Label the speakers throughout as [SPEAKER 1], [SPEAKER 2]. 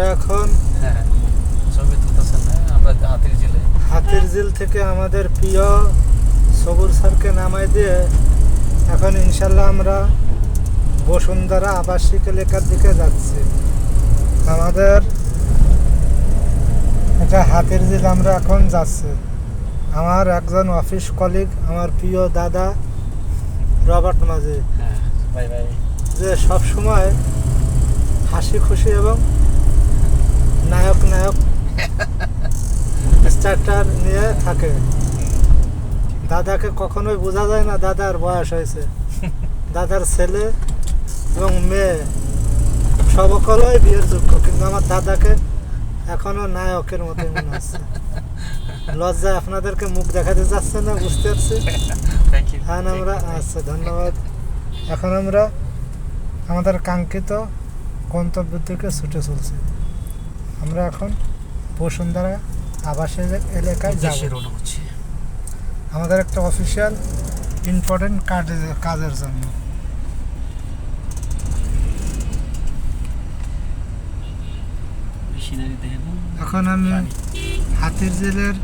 [SPEAKER 1] আমরা এখন
[SPEAKER 2] হ্যাঁ ছবি তুলতেছেন না? আমরা হাতির জেলে
[SPEAKER 1] হাতির ঝিল থেকে আমাদের প্রিয় সবুর স্যারকে নামাই দিয়ে এখন ইনশাল্লাহ আমরা বসুন্ধরা আবাসিক এলাকার দিকে যাচ্ছি। আমাদের এটা হাতির ঝিল আমরা এখন যাচ্ছি। আমার একজন অফিস কলিগ আমার প্রিয় দাদা রবার্ট মাঝি।
[SPEAKER 2] হ্যাঁ
[SPEAKER 1] যে সব সময় হাসি খুশি এবং নায়ক নায়ক। স্টার্টার নিয়ে থাকে। দাদাকে কখনোই বোঝা যায় না দাদার বয়স হয়েছে। দাদার ছেলে এবং মেয়ে। সবকলই বিয়ের যোগ্য কিন্তু আমার দাদাকে এখনও নায়কের মতো মনে হচ্ছে। লজ্জায় আপনাদেরকে মুখ দেখাতে যাচ্ছে না বুঝতে পারছি? হ্যাঁ আমরা আচ্ছা ধন্যবাদ। এখন আমরা আমাদের কাঙ্ক্ষিত গন্তব্যের দিকে ছুটে চলছি। আমরা এখন বসুন্ধরা আবাসের এলাকায় যাব।
[SPEAKER 2] দেশে
[SPEAKER 1] আমাদের একটা অফিসিয়াল ইম্পর্টেন্ট কাজের
[SPEAKER 2] কাজের জন্য।
[SPEAKER 1] এখন আমি হাতির জেলের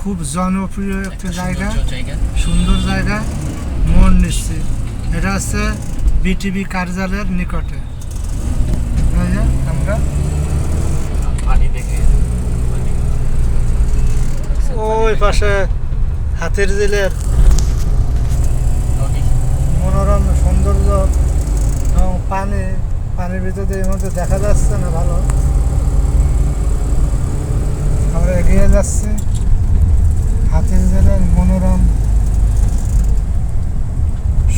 [SPEAKER 1] খুব জনপ্রিয় একটা জায়গা। সুন্দর জায়গা মন নিচ্ছি এটা হচ্ছে বিটিভি কার্যালয়ের নিকটে। আমরা। ওই পাশে হাতির
[SPEAKER 2] নদী।
[SPEAKER 1] মনোরম সৌন্দর্য এবং পানি, পানির ভিতরে এই মধ্যে দেখা যাচ্ছে না ভালো। আমরা এগিয়ে যাচ্ছি। হাতির ঝিলের মনোরম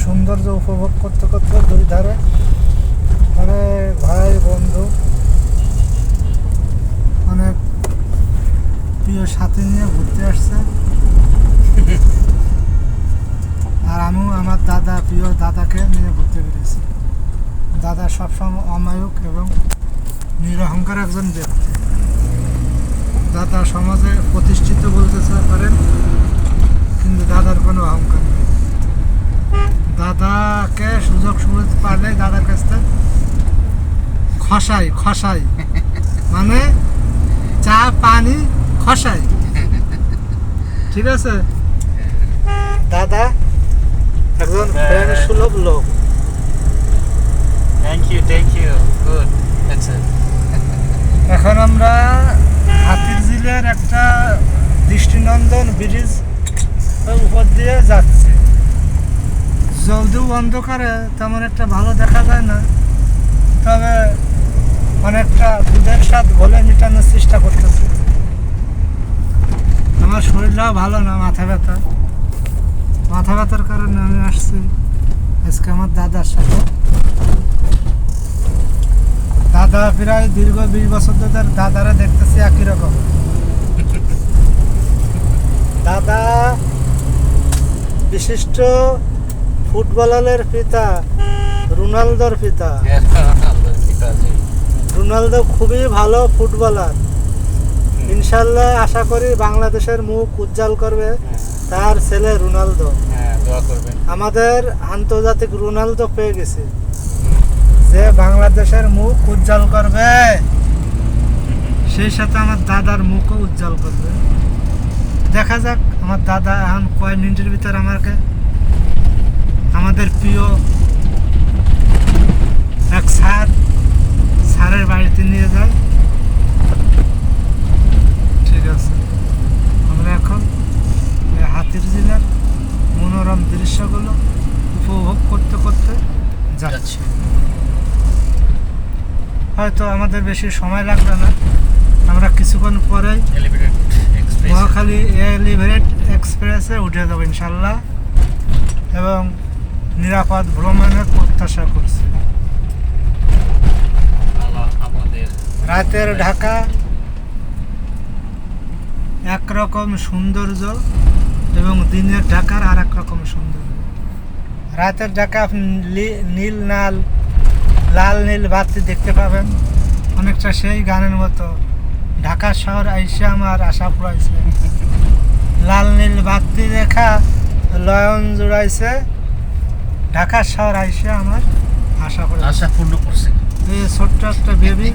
[SPEAKER 1] সৌন্দর্য উপভোগ করতে করতে দুই ধারে। অনেক ভাই, বন্ধু। প্রিয় সাথী নিয়ে ঘুরতে আসছে। আর আমিও আমার দাদা, প্রিয় দাদাকে নিয়ে ঘুরতে পেরেছি দাদা সবসময় অমায়িক এবং নিরহংকার একজন ব্যক্তি। দাদা সমাজে প্রতিষ্ঠিত বলতে পারেন, কিন্তু দাদার কোনো অহংকার নেই। দাদাকে সুযোগ সুবিধা পারলে দাদার কাছ থেকে খসাই খসাই। মানে চা, পানি খসাই ঠিক আছে? দাদা একজন ফ্রেন্ড সুলভ লোক।
[SPEAKER 2] Thank you thank you good আচ্ছা
[SPEAKER 1] এখন আমরা হাতির ঝিলের একটা দৃষ্টিনন্দন ব্রিজ উপর দিয়ে যাচ্ছি। যদিও অন্ধকারে তেমন একটা ভালো দেখা যায় না তবে অনেকটা দুধের স্বাদ ঘোলে মেটানোর চেষ্টা করতেছি। শরীরটাও ভালো না মাথা ব্যথা। মাথা ব্যথার কারণে আমি আসছি আজকে আমার দাদার সাথে। দাদা প্রায় দীর্ঘ বিশ বছর ধরে দাদারা দেখতেছি একই রকম। দাদা বিশিষ্ট ফুটবলারের পিতা রোনালদোর পিতা। রোনালদো খুবই ভালো ফুটবলার। ইনশাল্লাহ আশা করি বাংলাদেশের মুখ উজ্জ্বল করবে। তার ছেলে রোনালদো।
[SPEAKER 2] হ্যাঁ
[SPEAKER 1] আমাদের আন্তর্জাতিক রোনালদো পেয়ে গেছে। যে বাংলাদেশের মুখ উজ্জ্বল করবে সেই সাথে আমার দাদার মুখও উজ্জ্বল করবে। দেখা যাক আমার দাদা এখন কয় মিনিটের ভিতর আমাকে আমাদের প্রিয় এক স্যার স্যারের বাড়িতে নিয়ে যায় ঠিক আছে আমরা এখন এই হাতির জেলার মনোরম দৃশ্যগুলো উপভোগ করতে করতে যাচ্ছি। হয়তো আমাদের বেশি সময় লাগবে না। আমরা কিছুক্ষণ পরেই মহাখালী এলিভেটেড এক্সপ্রেসে উঠে যাব ইনশাল্লাহ। এবং নিরাপদ ভ্রমণের প্রত্যাশা করছি। রাতের ঢাকা একরকম সৌন্দর্য এবং দিনের ঢাকার আর এক রকম সৌন্দর্য। রাতের ডাকা আপনি নীল নাল লাল নীল বাতি দেখতে পাবেন। অনেকটা সেই গানের মতো। ঢাকা শহর আইসে আমার আশা পুরাইছে। লাল নীল বাতি দেখা লয়ন জুড়াইছে। ঢাকা শহর আইসে আমার আশা
[SPEAKER 2] আশা পূর্ণ করছে।
[SPEAKER 1] ছোট্ট একটা বেবি।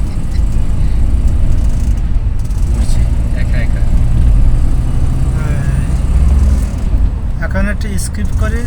[SPEAKER 1] এখন একটা স্কিপ করে।